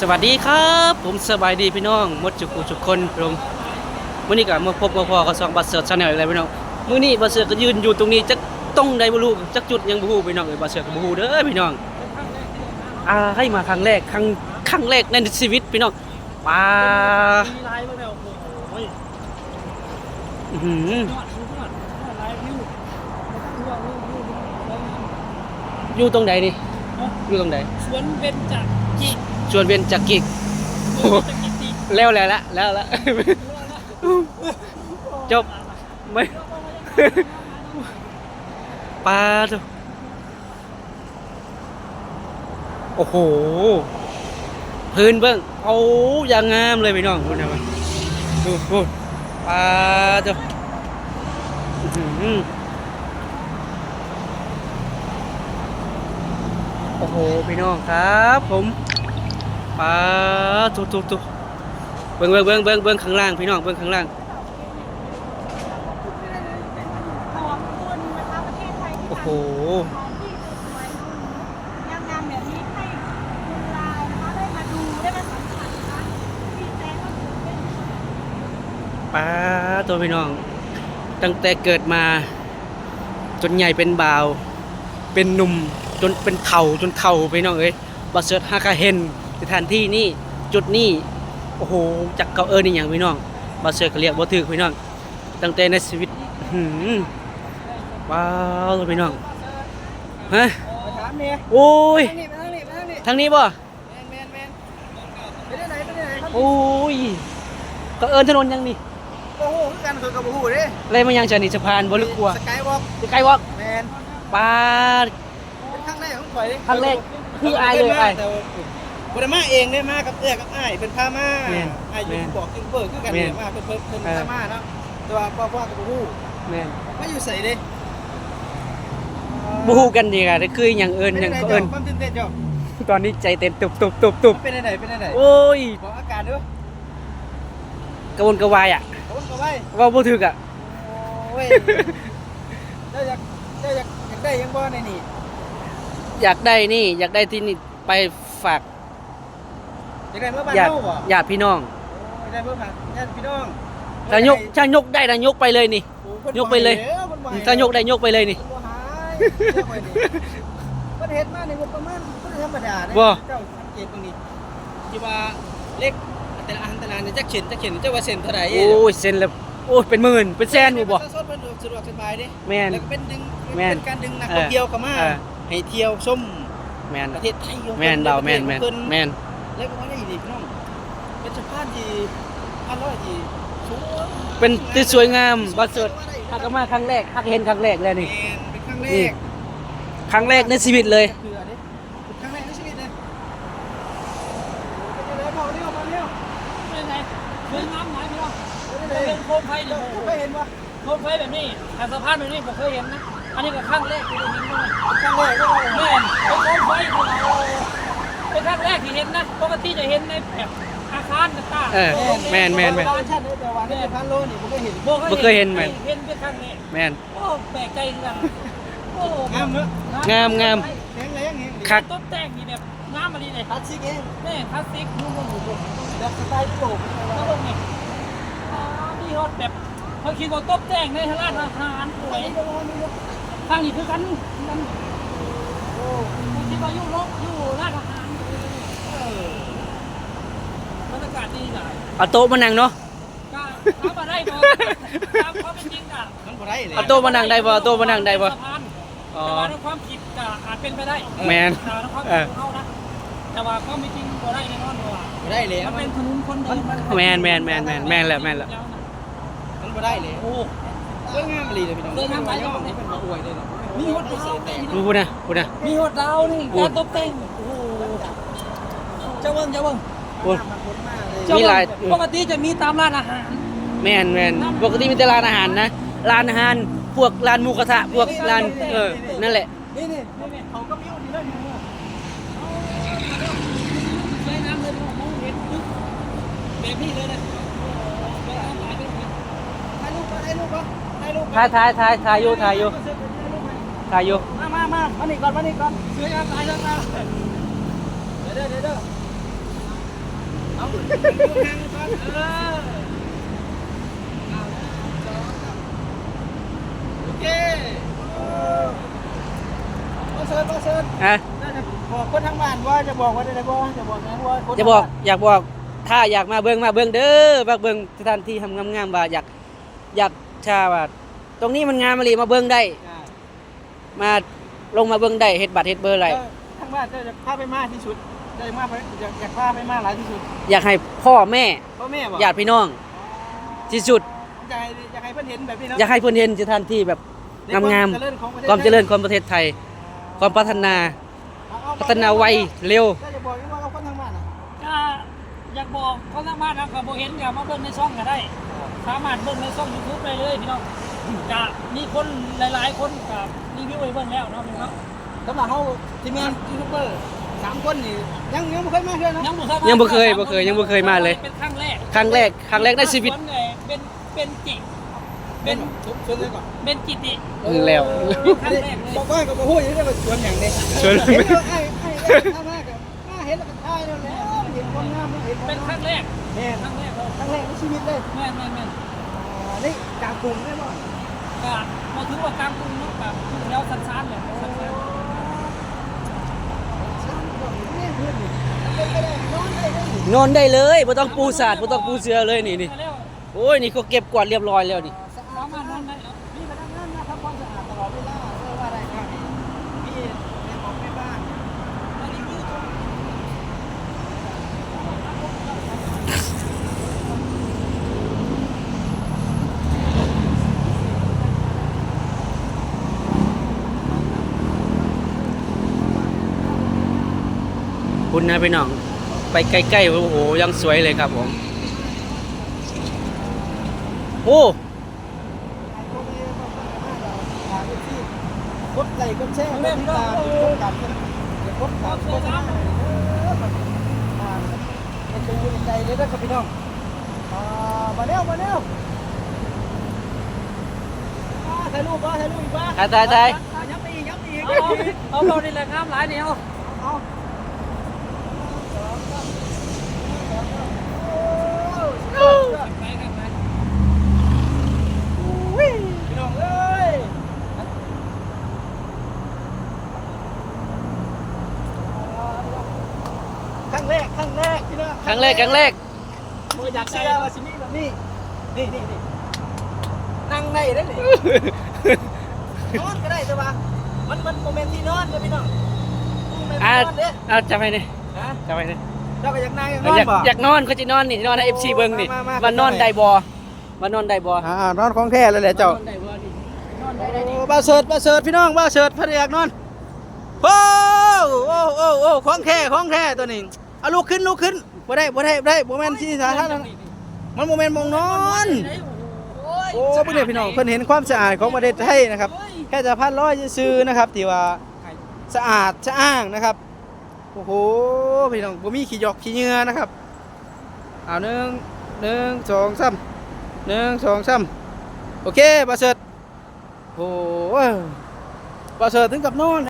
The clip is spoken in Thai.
สวัสดีครับ ผมสบายดีพี่น้องหมดจุกุจุกคนลงมื้อนี้ก็มาพบมาพอกับสองบัสเสิร์ชาแนลอีกแล้วพี่น้องมื้อนี้บัสเสิร์ก็ยืนอยู่ตรงนี้จักต้องใดบ่รู้จักจุดยังบ่ฮู้พี่น้องเอ้ยบัสเสิร์ก็บ่ฮู้เด้อพี่น้องอ่าให้มาครั้งแรกครั้งครั้งแรกในชีวิตพี่น้องปลามีลายบ้าอืมอยู่ตรงใดนี่อยู่ตรงใดสวนเบญจกิ ชวนเวียนจักกิกสวนเบญจกิติแล้วแล้วละแล้วละจบไม่ปลาตัวโอ้โห พื้นเบิ้งเอาอย่างงามเลยพี่น้องคุณนะดูดูปลาตัวอื้อหือโอ้โห พี่น้องครับผม ปลาตุ๊ตุ๊ตุ๊เบิ้งเบิ้งเบิ้งเบิ้งเบิ้งข้างล่างพี่น้องเบิ้งข้างล่างของคุณนะคะประเทศไทยที่โอ้โห ทำของที่สวยๆงามๆแบบนี้ให้คุณลายนะคะได้มาดูได้มาสัมผัสนะคะดีใจมากตื่นเต้นป้าตัวพี่น้อง ตั้งแต่เกิดมา จนใหญ่เป็นบ่าว เป็นหนุ่มจนเป็นเข่าจนเข่าพี่น้องเอ้ยบัสเซิร์ตฮากาเฮน สถานที่นี่จุดนี้โอ้โหจักเกาเอิญนี่อย่างพี่น้องบัสเซิร์ตก็เรียกบ่ถึกพี่น้อง ตั้งแต่ในชีวิตอื้อหือว้าวตัวพี่น้องฮะมาถามเมียโอ้ยทางนี้มาทางนี้มาทางนี้ทางนี้บ่แมนแมนแมนไปได้ไหนไปได้ไหนครับโอ้ยก็เอิญถนนยังนี่โอ้โหคือกันคือกับโอ้โหเด้อะไรมายังจะนี่สะพานบ่ลึกกลัวสกายวอล์กจะไกลวะแมนปลาเป็นครั้งแรกของข่อยเด้ครั้งแรกคืออายเลยอายแต่ว่า บ่ได้มาเองได้มากับเอื้อกับอ้ายเป็นพามาแม่นอ้ายอยู่แม่นบอกกินเปิดคือกันแม่เนี่ยนมาเป็นเพิ่นเป็นเออพามาเนาะแต่ว่าพ่อพ่อกับโอ้โหแม่นมาอยู่ใส่เด้บ่ฮู้กันดีกะคือหยังเอิ้นหยังก็เอิ้นความตื่นเต้นจ้ะตอนนี้ใจเต้นตุบตุบตุบตุบเป็นอะไรเป็นอะไรโอ้ยบอกอาการด้วยกระวนกระวายอะโอนเข้าไปเว่าบ่ถึกอะโอ้ยเจ้าอยากเจ้าอยากอยากได้ยังบ่ในนี่อยากได้นี่ อยากได้ที่นี่ไปฝาก อยากได้เมื่อบ้านญาติเฮาบ่ญาติพี่น้อง อยากได้เมื่อบ้านญาติพี่น้องถ้ายกถ้ายกได้นะยกไปเลยนี่ โอ้พิ่นยกไปเลย บ่ให้แล้วพิ่นบ่ให้ถ้ายกได้ยกไปเลยนี่เพิ่นบ่ให้เจ้าไปนี่เพิ่นเฮ็ดมาในงบประมาณเพิ่นธรรมดาเด้บ่ เจ้าสังเกตตรงนี้ที่ว่าเล็กแต่ละอันแต่ละอันเนี่ยจักเข็นจักเข็นเจ้าว่าเส้นเท่าไหร่โอ้ยเซ็นแล้วโอ้ยเป็นหมื่นเป็นแสนบ่บ่ ประชาชนเพิ่นสะดวกสบายเด้แม่นแล้วก็เป็นดึงแม่นเป็นการดึงนักเออท่องเที่ยวเข้ามาเออ ให้เที่ยวชมแม่นประเทศไทยอยู่แม่นเราแม่นแม่นเพิ่นแม่น แล้วก็ว่าได้ดีพี่น้องเป็นสะพานที่พันร้อยที่สูงเป็นที่สวยงามบัดเสิร์ตฮักก็มาครั้งแรกฮักเห็นครั้งแรกแล้วนี่แม่นเป็นครั้งแรนี่ กครั้งแรกในชีวิตเลยเกลือดิเป็นครั้งแรกในชีวิตเลยเป็นยังไงบอกเร็วมาเร็วเป็นไงสวยงามไหมพี่น้องเป็นยังไงเป็นโคมไฟเจ้าเนี่ยเคยเห็นปะโคมไฟแบบนี้แต่สะพานแบบนี้ผมเคยเห็นนะ อันนี้ก็ครั้งแรกที่ได้เห็นเลยครั้งแรกก็ว่าแม่นเป็นโคมไฟของเรา เป็นครั้งแรกที่เห็นนะ ปกติจะเห็นในแบบอาคารต่างๆเออแม่นแม่นแม่น บ้านชาติแต่ว่าในพันโลนี่ผมก็เห็นบ่เคยเห็นไหม เห็นเป็นครั้งแรกแม่น โอ้แปลกใจจังโอ้งามเนอะงามงาม แข็งแรงแข็งคักต้นแต่งนี่แบบงามมาดีเลยคลาสสิกเองแม่คลาสสิกนุ่มๆอยู่บนแบบสไตล์ยุโรปแล้วลงนี่อ๋อนี่ฮอตแบบเขาคิดว่าต้นแต่งในร้านอาหารสวยทางนี้คือกันกันโอ้ผมคิดว่าอยู่โลกอยู่ร้านอาหาร เออบ รรยากาศดีจ้ะเอาโต๊ะมานั่งเนาะก็ทำมาได้บ่ตามความเป็นจริงอะมันบ่ได้เลยเอาโต๊ะมานั่งได้บ่เอาโต๊ะมานั่งได้บ่สะพานอ๋อ แต่ว่าในความคิดก็อาจเป็นไปได้แมน แต่ว่าในความเอคิดอของเขานะแต่ว่าความเป็นจริงบ่ได้แน่นอนเพราะว่าบ่ได้เลยมันมัเป็นนถนนคนเดินแมนแมนแมนแมนแมนแหละแมนแหละ มันบ่ได้เลยโอ้สวยงามเลยพี่น้องสวยงามหลายอย่างนี่เป็นมาอวยเลยเนาะมีฮอตดาวแตกดูพูดนะพูดนะ มีฮอตดาวนี่โอ้การตกแต่งโอ้โหเจ้าเบิ่งเจ้าเบิ่ง พูดมันพ้นมากเลยเจ้ามีเบิ่หลายงปกติจะมีตามร้านอาหาร แมนแมนปกติมีแต่ร้านอาหารนะร้านอาหารพวกร้านหมูกระทะพวกร้านเออนั่นแหละ นี่นี่เขาก็มีอุ่นดีเลยอยู่สวยงามเลยมองเห็นปึ๊บแบบนี้เลยนะสวยงามหลายไปหมดถ่ายรูปก็ถ่ายรูปก็ถ่ายรูปถ่ายถ่ายถ่ายถ่ายอยู่ถ่ายอยู่ถ่ายอยู่มามามามานี่ก่อนมานี่ก่อนสวยงามถ่ายจังนะเดี๋ยวเด้อเดี๋ยวเด้อ นั่งก่อนเออเอาหนึ่งสองสามโอเคมาเสิร์ฟมาเสิร์ฟอะน่าจะบอกคนทั้งบ้านว่าจะบอกว่าได้บ่จะบอกนะว่าคนจะบอกอยากบอกถ้าอยากมาเบิ่งมาเบิ่งเด้อมาเบิ่งสถานที่ทำงามๆว่าอยากอยากชาว่าตรงนี้มันงามมาลีมาเบิ่งได้ มาลงมาเบิ่งได้เฮ็ดบัตรเฮ็ดเบอร์อะไรทั้งบ้านจะพาไปมาที่สุด ได้มากไปอยากอยากพาไปมากหลายที่สุดอยากให้พ่อแม่พ่อแม่บอกญาติพี่น้องที่สุดอยากให้อยากให้เพื่อนเห็นแบบนี้เนาะอยากให้เพิ่นเห็นสถานที่แบบงามเจริญของประเทศๆความเจริญของประเทศไทย ความพัฒนาเอาเอาพัฒนาไวเร็วเจ้าจะบอกว่าเอาคนทั้งบ้านอะก็อยากบอกเขาสามารถทำกับโบเห็นกับมาเบิ่งในช่องก็ได้ สามารถเบิ่งในช่องยูทูบได้เลยพี่น้องจะมีคนหลาย ๆ คนกับรีวิวไว้เบิ่งแล้วเนาะพี่น้องสำหรับเขาทีมงานยูทูบเบอร์สามคนนี่ยังยังไม่เคยมาเพื่อนเนาะยังบ่เคยยังบ่เคยบ่เคยยังบ่เคยมาเลย เป็นครั้งแรกครั้งแรกครั้งแรกในชีวิต เป็นเป็นจิเป็นชวนชวนเลยก่อนเป็นจิติแล้วครั้งแรกเลยบอกว่ากับพูดอย่างนี้ได้ชวนอย่างนี้ชวนเห็นแล้วไอ้ไอ้ไอ้ข้างหน้ากับหน้าเห็นแล้วก็ทายแล้วแล้วเห็นคนงามเห็นคเป็นนงามครั้งแรกแม่ครั้งแรกเลยครั้งแรกในชีวิตเลยแม่นแม่นแม่นอ่านี่จากกลุ่มได้บ่ก็มาถึงว่ากลางกรุงเนาะแบบแล้วสั้นๆเลยสั้นช่างก็ไม่เพื่อ นอนได้เลยบ่ต้องปูสาดบ่ต้องปูเสือเลยนี่นี่โอ้ยนี่ก็เก็บกวาดเรียบร้อยแล้วนี่ สะอา สา ด มารถนอนได้แล้ว มีพนักงานมาทำความสะอาดตลอดเวลาเพื่อว่าอะไรครับมีแม่บอกแม่บ้านมารีวิวทุก คุณนะพี่น้อง ไปใกล้ๆ โอ้โห ยังสวยเลยครับผม โอ้กดไลค์กดแชร์กดติดตามกดกันกดตามกดตามเป็นตัวอยู่ในใจเลยนะครับพี่น้องอ่ามาเร็วมาเร็วอ่าถ่ายรูปบ้าถ่ายรูปอีกบ้าตายตายตายอ่าย้ำไปอีกย้ำไปอีกเอาเอาเอาเรานี่แหละครับหลายเดียวเอา ไปกันไป พี่น้องเอ้ย ครั้งแรกครั้งแรกพี่น้องครั้งแรกครั้งแรกมือยากเชื่อว่าสิมีแบบนี้นี่นี่นี่นั่งได้ได้นี่นอนก็ได้ใช่ปะมันมันโมเมนต์ที่นอนเลยพี่น้องโมเมนต์อะที่นอนเด้เอาจะไปนี่ฮะจะไปนี่ เจ้าก็อยากนั่งอยากนเอาอนอยากบ่ อยากนอนก็จะนอนนี่นอนให้ FC เบิ่งนี่มามามาว่านอนได้บ่ว่านอนได้บ่อ่านอนของแท้เลยแหละเจ้า นอนได้บ่นี่นอนได้ได้นี่โอ้บ้าเสิร์ตบ้าเสิร์ตพี่น้องบ้าเสิร์ตพระอยากนอนโอ้โอ้โอ้โอ้ของแท้ของแท้ตัวนี้เอาลุกขึ้นลุกขึ้นบ่ได้บ่ได้บ่ได้โมเมนต์ที่สาธารณะมันโมเมนต์มองนอน โอ้เพื่อนพี่น้องเพิ่นเห็นความสะอาดของประเทศไทยนะครับแค่จะพันร้อยซื้อๆนะครับที่ว่าสะอาดสะอ้างนะครับโอ้โหพี่น้องบ่มีขี้หยอกขี้เงื่อนะครับเอาหนึ่งหนึ่งสองสามหนึ่งสองสามโอเคบาเสร็จโอ้โหบาเสร็จถึงกับนอน